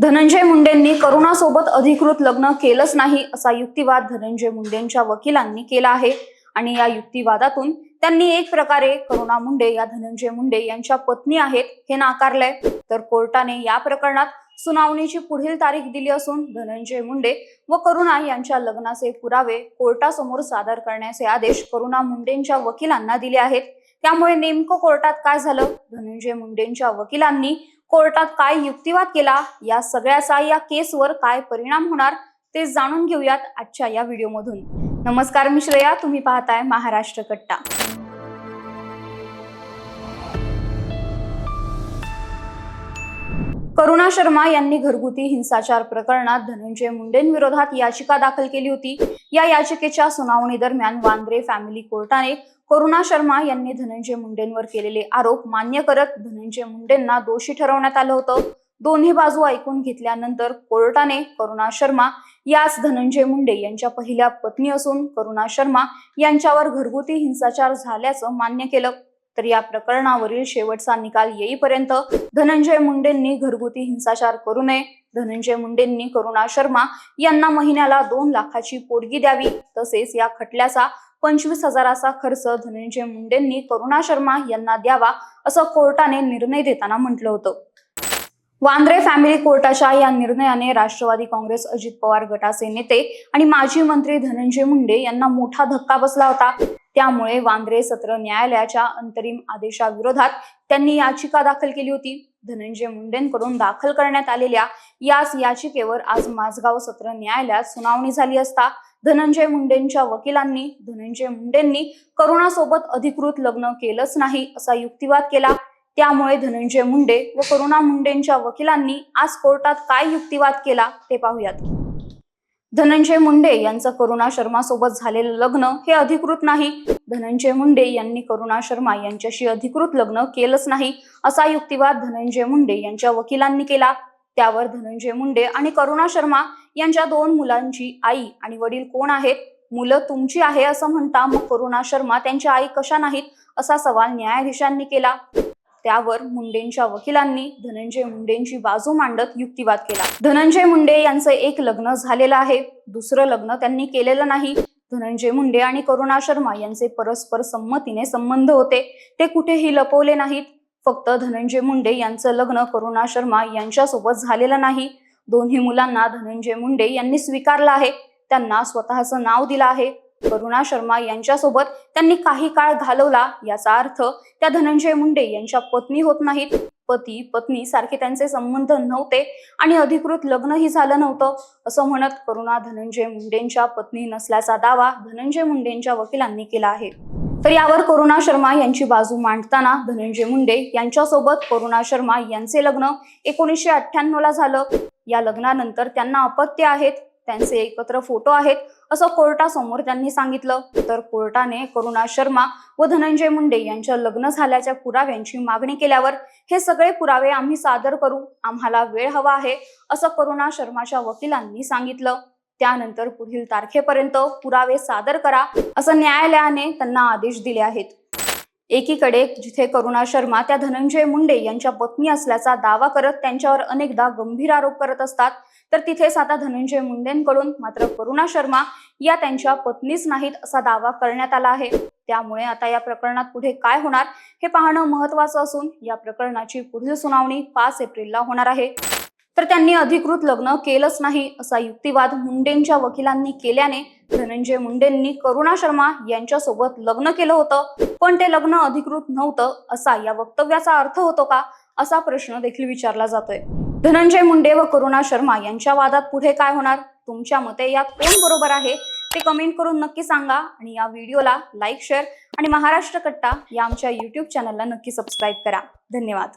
धनंजय मुंडेंनी करुणासोबत अधिकृत लग्न केलंच नाही असा युक्तिवाद धनंजय मुंडेंच्या वकिलांनी केला आहे. आणि या युक्तिवादातून त्यांनी एक प्रकारे करुणा मुंडे या धनंजय मुंडे यांच्या पत्नी आहेत हे नाकारलंय. तर कोर्टाने या प्रकरणात सुनावणीची पुढील तारीख दिली असून धनंजय मुंडे व करुणा यांच्या लग्नाचे पुरावे कोर्टासमोर सादर करण्याचे आदेश करुणा मुंडेंच्या वकिलांना दिले आहेत. त्यामुळे नेमकं कोर्टात काय झालं? धनंजय मुंडेंच्या वकिलांनी कोर्टात काय युक्तिवाद केला या सगळ्याचा या केसवर काय परिणाम होणार ते जाणून घेऊयात आजच्या या व्हिडिओमधून. नमस्कार मी श्रेया. तुम्ही पाहताय महाराष्ट्र कट्टा. करुणा शर्मा यांनी घरगुती हिंसाचार प्रकरणात धनंजय मुंडेंविरोधात याचिका दाखल केली होती. या याचिकेच्या सुनावणी दरम्यान वांद्रे फॅमिली कोर्टाने करुणा शर्मा यांनी धनंजय मुंडेंवर केलेले आरोप मान्य करत धनंजय मुंडेंना दोषी ठरवण्यात आलं होतं. दोन्ही बाजू ऐकून घेतल्यानंतर कोर्टाने करुणा शर्मा याच धनंजय मुंडे यांच्या पहिल्या पत्नी असून करुणा शर्मा यांच्यावर घरगुती हिंसाचार झाल्याचं मान्य केलं. तर या प्रकरणावरील शेवटचा निकाल येईपर्यंत धनंजय मुंडेंनी घरगुती हिंसाचार करू नये. धनंजय मुंडेंनी करुणा शर्मा यांना महिन्याला दोन लाखाची पोटगी द्यावी. तसेच या खटल्याचा पंचवीस हजाराचा खर्च धनंजय मुंडेंनी करुणा शर्मा यांना द्यावा असं कोर्टाने निर्णय देताना म्हटलं होतं. वांद्रे फॅमिली कोर्टाच्या या निर्णयाने राष्ट्रवादी काँग्रेस अजित पवार गटाचे नेते आणि माजी मंत्री धनंजय मुंडे यांना मोठा धक्का बसला होता. त्यामुळे वांद्रे सत्र न्यायालयाच्या अंतरिम आदेशाविरोधात त्यांनी याचिका दाखल केली होती. धनंजय मुंडेंकडून दाखल करण्यात आलेल्या याच याचिकेवर आज माझगाव सत्र न्यायालयात सुनावणी झाली असता धनंजय मुंडेंच्या वकिलांनी धनंजय मुंडेंनी करुणासोबत अधिकृत लग्न केलंच नाही असा युक्तिवाद केला. त्यामुळे धनंजय मुंडे व करुणा मुंडेंच्या वकिलांनी आज कोर्टात काय युक्तिवाद केला ते पाहूयात. धनंजय मुंडे यांचं करुणा शर्मा सोबत झालेलं लग्न हे अधिकृत नाही. धनंजय मुंडे यांनी करुणा शर्मा यांच्याशी अधिकृत लग्न केलंच नाही असा युक्तिवाद धनंजय मुंडे यांच्या वकिलांनी केला. त्यावर धनंजय मुंडे आणि करुणा शर्मा यांच्या दोन मुलांची आई आणि वडील कोण आहेत? मुलं तुमची आहे असं म्हणता मग करुणा शर्मा त्यांच्या आई कशा नाहीत? असा सवाल न्यायाधीशांनी केला. त्यावर मुंडेंच्या वकिलांनी धनंजय मुंडेंची बाजू मांडत युक्तिवाद केला. धनंजय मुंडे यांचं एक लग्न झालेलं आहे. दुसरं लग्न त्यांनी केलेलं नाही. धनंजय मुंडे आणि करुणा शर्मा यांचे परस्पर संमतीने संबंध होते. ते कुठेही लपवले नाहीत. फक्त धनंजय मुंडे यांचं लग्न करुणा शर्मा यांच्यासोबत झालेलं नाही. दोन्ही मुलांना धनंजय मुंडे यांनी स्वीकारलं आहे. त्यांना स्वतःचं नाव दिलं आहे. करुणा शर्मा यांच्यासोबत त्यांनी काही काळ घालवला याचा अर्थ त्या धनंजय मुंडे यांच्या पत्नी होत नाहीत. पती पत्नी सारखे त्यांचे संबंध नव्हते आणि अधिकृत लग्नही झालं नव्हतं. असं म्हणत करुणा धनंजय मुंडेंच्या पत्नी नसल्याचा दावा धनंजय मुंडेंच्या वकिलांनी केला आहे. तर यावर करुणा शर्मा यांची बाजू मांडताना धनंजय मुंडे यांच्यासोबत करुणा शर्मा यांचे लग्न एकोणीसशे अठ्ठ्याण्णव ला झालं. या लग्नानंतर त्यांना अपत्य आहेत. त्यांचे एकत्र फोटो आहेत असं कोर्टासमोर त्यांनी सांगितलं. तर कोर्टाने करुणा शर्मा व धनंजय मुंडे यांच्या लग्न झाल्याच्या पुराव्यांची मागणी केल्यावर हे सगळे पुरावे आम्ही सादर करू. आम्हाला वेळ हवा आहे असं करुणा शर्माच्या वकिलांनी सांगितलं. त्यानंतर पुढील तारखेपर्यंत पुरावे सादर करा असं न्यायालयाने त्यांना आदेश दिले आहेत. एकीकडे जिथे करुणा शर्मा त्या धनंजय मुंडे यांच्या पत्नी असल्याचा दावा करत त्यांच्यावर अनेकदा गंभीर आरोप करत असतात तर तिथेच आता धनंजय मुंडेंकडून मात्र करुणा शर्मा या त्यांच्या पत्नीच नाहीत असा दावा करण्यात आला आहे. त्यामुळे आता या प्रकरणात पुढे काय होणार हे पाहणं महत्वाचं असून या प्रकरणाची पुढील सुनावणी पाच एप्रिलला होणार आहे. तर त्यांनी अधिकृत लग्न केलंच नाही असा युक्तिवाद मुंडेंच्या वकिलांनी केल्याने धनंजय मुंडेंनी करुणा शर्मा यांच्यासोबत लग्न केलं होतं. पण ते लग्न अधिकृत नव्हतं असा या वक्तव्याचा अर्थ होतो का असा प्रश्न देखील विचारला जातोय. धनंजय मुंडे व करुणा शर्मा यांच्या वादात पुढे काय होणार? तुमच्या मते यात कोण बरोबर आहे? ते कमेंट करून नक्की सांगा आणि या व्हिडिओला लाईक शेअर आणि महाराष्ट्र कट्टा या आमच्या युट्यूब चॅनलला नक्की सबस्क्राईब करा. धन्यवाद.